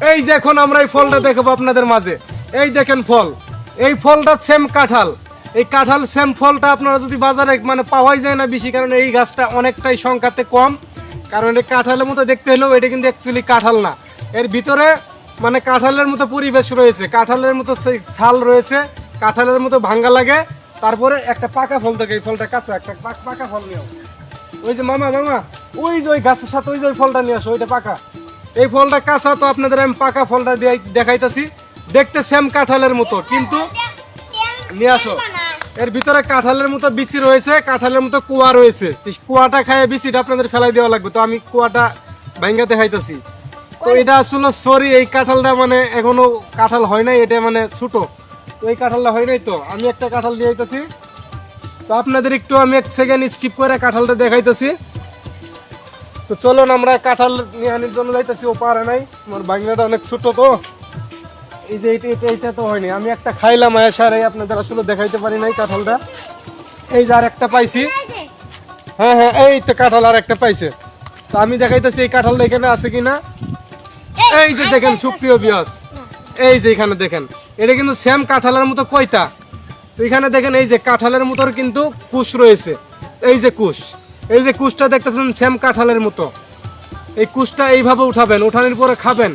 এই যে এখন আমরা এই ফলটা দেখাবো আপনাদের মাঝে। এই দেখেন ফল। এই ফলটা সেম কাঁঠাল। এই কাঁঠাল সেম ফলটা আপনারা যদি বাজারে মানে পাওয়াই যায় না বেশি, কারণ এই গাছটা অনেকটাই সংখ্যাতে কম। কারণ এটা কাঁঠালের মতো দেখতে হলেও এটা কিন্তু অ্যাকচুয়ালি কাঁঠাল না। এর ভিতরে মানে কাঁঠালের মতো পরিবেশ রয়েছে। কাঁঠালের মতো সেই ছাল রয়েছে। কাঁঠালের মতো ভাঙ্গা লাগে। তারপরে একটা পাকা ফল থাকে এই ফলটা কাঁচা, একটা পাক- পাকা ফল নিও ওই যে মামা মামা, ওই যে ওই গাছের সাথে ওই যে ওই ফলটা নিয়ে আসো, ওইটা পাকা। এই ফলটা কাঁচা, তো আপনাদের আমি পাকা ফলটা দেখাইতেছি। দেখতে সেম কাঁঠালের মতো, কিন্তু নিয়ে আসো। এর ভিতরে কাঁঠালের মতো বিচি রয়েছে, কাঁঠালের মতো কুয়া রয়েছে। কুয়াটা খায় বিচিটা আপনাদের ফেলাই দেওয়া লাগবে। তো আমি কুয়াটা ভাঙ্গা দেখাইতাছি। তো এটা আসলে সরি, এই কাঁঠালটা মানে এখনও কাঁঠাল হয় নাই, এটা মানে ছোট। তো এই কাঁঠালটা হয় নাই তো, আমি একটা কাঁঠাল দিয়ে আইতাছি। তো আপনাদের একটু আমি এক সেকেন্ড স্কিপ করে কাঁঠালটা দেখাইতেছি। তো চলুন আমরা কাঁঠাল নিয়ে আনার জন্য যাইতেছি, ও পারে নাই। আমার বাংলাটা অনেক ছোট তো। এই যে এইটা এইটা- এইটা তো হয়নি। আমি একটা খাইলাম আয়াসার এই আপনাদের আসলে দেখাইতে পারি নাই কাঁঠালটা। এই যে আর একটা পাইছি। হ্যাঁ হ্যাঁ এই তো কাঁঠাল আর একটা পাইছে। তো আমি দেখাইতেছি এই কাঁঠালটা এখানে আছে কিনা। এই যে দেখেন, সুপ্রিয় বিয়াস এই যে এখানে দেখেন, এটা কিন্তু সেম কাঁঠালের মতো কয়টা? তো এখানে দেখেন, এই যে কাঁঠালের মতো কিন্তু কুশ রয়েছে। এই যে কুশ। এই যে কুষ্টা দেখতেছেন শ্যাম কাঁঠালের মতো। এই কুষ্টা এইভাবে উঠাবেন উঠানোর পরে খাবেন।